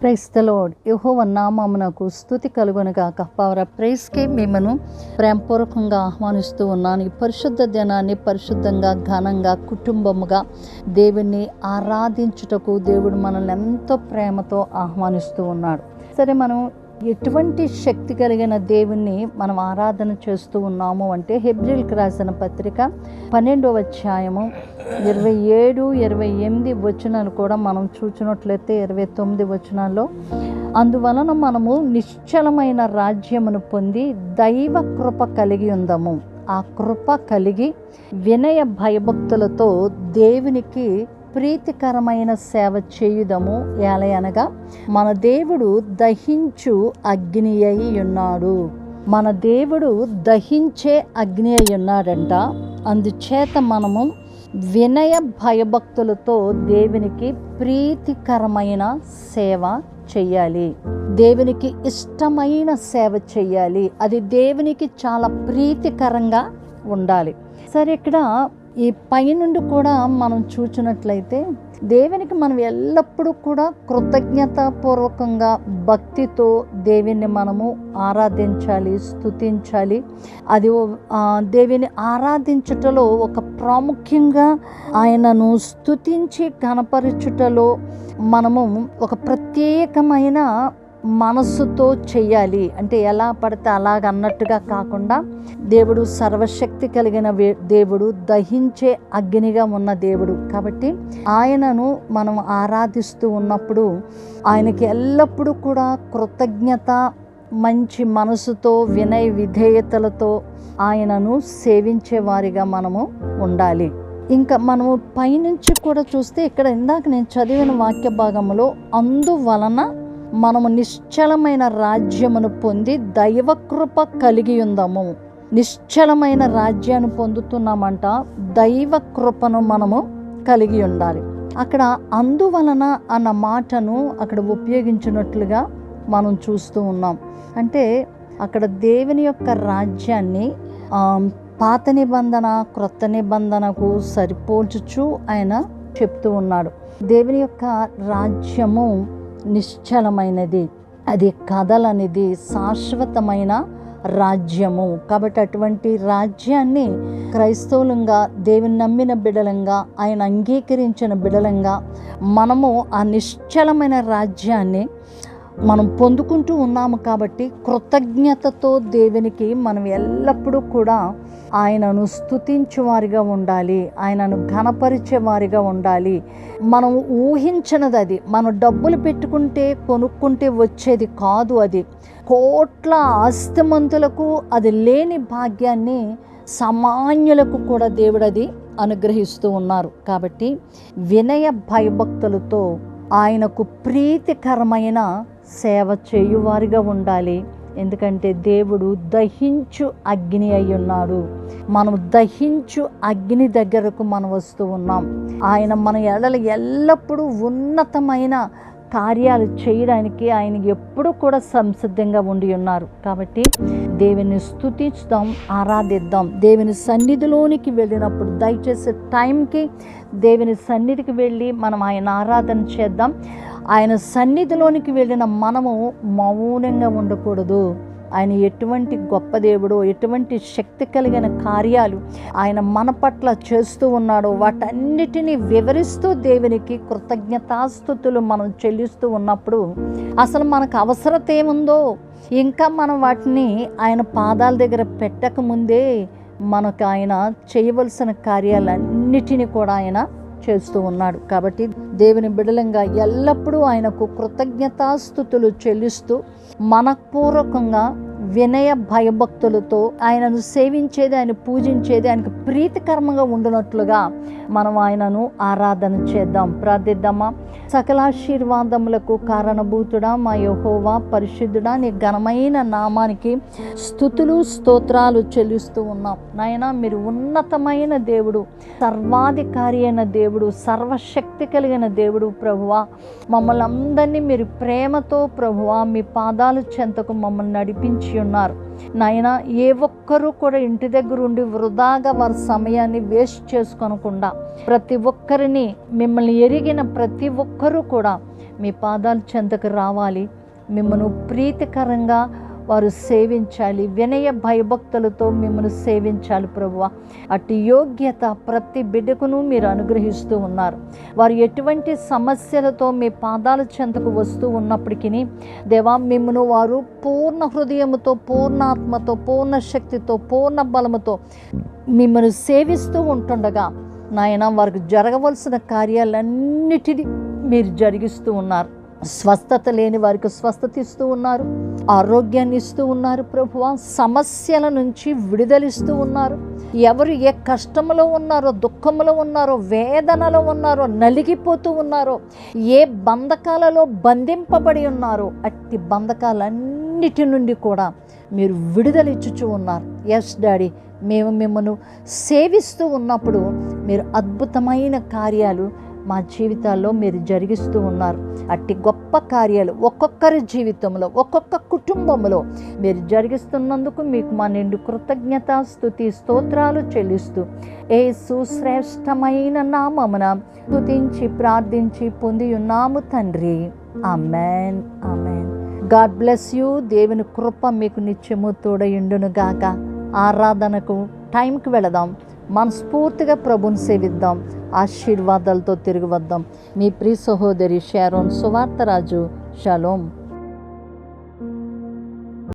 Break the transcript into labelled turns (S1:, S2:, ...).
S1: క్రైస్తలోడ్ యహోవ నామమునకు స్థుతి కలుగునుగాక. పవర్ ప్రైస్కి మిమ్మను ప్రేమపూర్వకంగా ఆహ్వానిస్తూ ఉన్నాను. ఈ పరిశుద్ధ దినాన్ని పరిశుద్ధంగా ఘనంగా కుటుంబముగా దేవుణ్ణి ఆరాధించుటకు దేవుడు మనల్ని ఎంతో ప్రేమతో ఆహ్వానిస్తూ ఉన్నాడు. సరే మనం ఎటువంటి శక్తి కలిగిన దేవుణ్ణి మనం ఆరాధన చేస్తూ ఉన్నాము అంటే హెబ్రిల్కి రాసిన పత్రిక పన్నెండవ అధ్యాయము ఇరవై ఏడు ఇరవై ఎనిమిది వచనాలు కూడా మనం చూచినట్లయితే ఇరవై తొమ్మిది వచనాల్లో అందువలన మనము నిశ్చలమైన రాజ్యమును పొంది దైవ కృప కలిగి ఉందాము. ఆ కృప కలిగి వినయ భయభక్తులతో దేవునికి ప్రీతికరమైన సేవ చేయుదము ఏలయనగా మన దేవుడు దహించు అగ్ని అయి ఉన్నాడు మన దేవుడు దహించే అగ్ని అయి ఉన్నాడంట అందుచేత మనము వినయ భయభక్తులతో దేవునికి ప్రీతికరమైన సేవ చెయ్యాలి. దేవునికి ఇష్టమైన సేవ చెయ్యాలి. అది దేవునికి చాలా ప్రీతికరంగా ఉండాలి. సరే ఇక్కడ ఈ పైనుండి కూడా మనం చూచినట్లయితే దేవునికి మనం ఎల్లప్పుడూ కూడా కృతజ్ఞతాపూర్వకంగా భక్తితో దేవిని మనము ఆరాధించాలి స్థుతించాలి అది దేవిని దేవుని ఆరాధించుటలో ఒక ప్రాముఖ్యంగా ఆయనను స్థుతించి కనపరచుటలో మనము ఒక ప్రత్యేకమైన మనస్సుతో చెయ్యాలి. అంటే ఎలా పడితే అలాగ అన్నట్టుగా కాకుండా దేవుడు సర్వశక్తి కలిగిన దేవుడు దహించే అగ్నిగా ఉన్న దేవుడు. కాబట్టి ఆయనను మనం ఆరాధిస్తూ ఉన్నప్పుడు ఆయనకి ఎల్లప్పుడూ కూడా కృతజ్ఞత మంచి మనసుతో వినయ విధేయతలతో ఆయనను సేవించే వారిగా మనము ఉండాలి. ఇంకా మనము పైనుంచి కూడా చూస్తే ఇక్కడ ఇందాక నేను చదివిన వాక్య భాగంలో అందువలన మనము నిశ్చలమైన రాజ్యమును పొంది దైవకృప కలిగి ఉందాము. నిశ్చలమైన రాజ్యాన్ని పొందుతున్నామంట దైవ కృపను మనము కలిగి ఉండాలి. అక్కడ అందువలన అన్న మాటను అక్కడ ఉపయోగించినట్లుగా మనం చూస్తూ ఉన్నాం. అంటే అక్కడ దేవుని యొక్క రాజ్యాన్ని పాత నిబంధన క్రొత్త నిబంధనకు సరిపోల్చుచు ఆయన చెప్తూ ఉన్నాడు. దేవుని యొక్క రాజ్యము నిశ్చలమైనది. అది కదలనిది శాశ్వతమైన రాజ్యము. కాబట్టి అటువంటి రాజ్యాన్ని క్రైస్తవులంగా దేవుని నమ్మిన బిడలంగా ఆయన అంగీకరించిన బిడలంగా మనము ఆ నిశ్చలమైన రాజ్యాన్ని మనం పొందుకుంటూ ఉన్నాము కాబట్టి కృతజ్ఞతతో దేవునికి మనం ఎల్లప్పుడూ కూడా ఆయనను స్తుతించేవారిగా ఉండాలి ఆయనను ఘనపరిచే వారిగా ఉండాలి. మనం ఊహించినది అది మనం డబ్బులు పెట్టుకుంటే కొనుక్కుంటే వచ్చేది కాదు అది. కోట్ల ఆస్తిమంతులకు అది లేని భాగ్యాన్ని సామాన్యులకు కూడా దేవుడు అది అనుగ్రహిస్తూ ఉన్నారు. కాబట్టి వినయ భయభక్తులతో ఆయనకు ప్రీతికరమైన సేవ చేయువారిగా ఉండాలి. ఎందుకంటే దేవుడు దహించు అగ్ని అయి ఉన్నాడు. మనం దహించు అగ్ని దగ్గరకు మనం వస్తూ ఉన్నాం. ఆయన మన ఎడలు ఎల్లప్పుడూ ఉన్నతమైన కార్యాలు చేయడానికి ఆయన ఎప్పుడూ కూడా సంసిద్ధంగా ఉండి ఉన్నారు. కాబట్టి దేవుని స్తుతిస్తాం ఆరాధిద్దాం. దేవుని సన్నిధిలోనికి వెళ్ళినప్పుడు దయచేసి టైంకి దేవుని సన్నిధికి వెళ్ళి మనం ఆయన ఆరాధన చేద్దాం. ఆయన సన్నిధిలోనికి వెళ్ళిన మనము మౌనంగా ఉండకూడదు. ఆయన ఎటువంటి గొప్ప దేవుడు ఎటువంటి శక్తి కలిగిన కార్యాలు ఆయన మన పట్ల చేస్తూ ఉన్నాడో వాటన్నిటినీ వివరిస్తూ దేవునికి కృతజ్ఞతాస్థుతులు మనం చెల్లిస్తూ ఉన్నప్పుడు అసలు మనకు అవసరత ఏముందో? ఇంకా మనం వాటిని ఆయన పాదాల దగ్గర పెట్టకముందే మనకు ఆయన చేయవలసిన కార్యాలన్నిటినీ కూడా ఆయన చేస్తూ ఉన్నాడు. కాబట్టి దేవుని బిడలంగా ఎల్లప్పుడూ ఆయనకు కృతజ్ఞతాస్థుతులు చెల్లిస్తూ మనపూర్వకంగా వినయ భయభక్తులతో ఆయనను సేవించేది ఆయన పూజించేది ఆయనకు ప్రీతికరంగా ఉండునట్లుగా మనం ఆయనను ఆరాధన చేద్దాం. ప్రార్థిద్దామా? సకలాశీర్వాదములకు కారణభూతుడా మా యహోవా పరిశుద్ధుడా నీ ఘనమైన నామానికి స్థుతులు స్తోత్రాలు చెల్లిస్తూ ఉన్నాం. నాయన మీరు ఉన్నతమైన దేవుడు సర్వాధికారి అయిన దేవుడు సర్వశక్తి కలిగిన దేవుడు ప్రభువా. మమ్మల్ని అందరినీ మీరు ప్రేమతో ప్రభువా మీ పాదాలు చెంతకు మమ్మల్ని నడిపించి ఉన్నారు. నాయన ఏ ఒక్కరూ కూడా ఇంటి దగ్గర ఉండి వృధాగా వారి సమయాన్ని వేస్ట్ చేసుకోనకుండా ప్రతి ఒక్కరిని మిమ్మల్ని ఎరిగిన ప్రతి ఒక్కరూ కూడా మీ పాదాలు చెంతకు రావాలి. మిమ్మల్ని ప్రీతికరంగా వారు సేవించాలి. వినయ భయభక్తులతో మిమ్మల్ని సేవించాలి ప్రభువ. అటు యోగ్యత ప్రతి బిడ్డకును మీరు అనుగ్రహిస్తూ ఉన్నారు. వారు ఎటువంటి సమస్యలతో మీ పాదాల చెంతకు వస్తూ ఉన్నప్పటికీ దేవా మిమ్మను వారు పూర్ణ హృదయంతో పూర్ణాత్మతో పూర్ణ శక్తితో పూర్ణ బలముతో మిమ్మల్ని సేవిస్తూ ఉంటుండగా నాయన వారికి జరగవలసిన కార్యాలన్నిటినీ మీరు జరిగిస్తూ ఉన్నారు. స్వస్థత లేని వారికి స్వస్థత ఇస్తూ ఉన్నారు. ఆరోగ్యాన్ని ఇస్తూ ఉన్నారు ప్రభువ. సమస్యల నుంచి విడుదలిస్తూ ఉన్నారు. ఎవరు ఏ కష్టంలో ఉన్నారో దుఃఖంలో ఉన్నారో వేదనలో ఉన్నారో నలిగిపోతూ ఉన్నారో ఏ బంధకాలలో బంధింపబడి ఉన్నారో అట్టి బంధకాలన్నిటి నుండి కూడా మీరు విడుదలిచ్చుచూ ఉన్నారు. ఎస్ డాడీ మేము మిమ్మల్ని సేవిస్తూ ఉన్నప్పుడు మీరు అద్భుతమైన కార్యాలు మా జీవితాల్లో మీరు జరిగిస్తూ ఉన్నారు. అట్టి గొప్ప కార్యాలు ఒక్కొక్కరి జీవితంలో ఒక్కొక్క కుటుంబంలో మీరు జరిగిస్తున్నందుకు మీకు మా నిండు కృతజ్ఞత స్థుతి స్తోత్రాలు చెల్లిస్తూ ఏ సుశ్రేష్టమైన నామమున స్తుతించి ప్రార్థించి పొంది ఉన్నాము తండ్రి. Amen amen God bless you. దేవుని కృప మీకు నిత్యము తోడయుండును గాక. ఆరాధనకు టైంకి వెళదాం. మనస్ఫూర్తిగా ప్రభుని సేవిద్దాం. ఆశీర్వాదాలతో తిరిగి వద్దాం. మీ ప్రియ సహోదరి షారోన్ సువార్తరాజు. షలోం.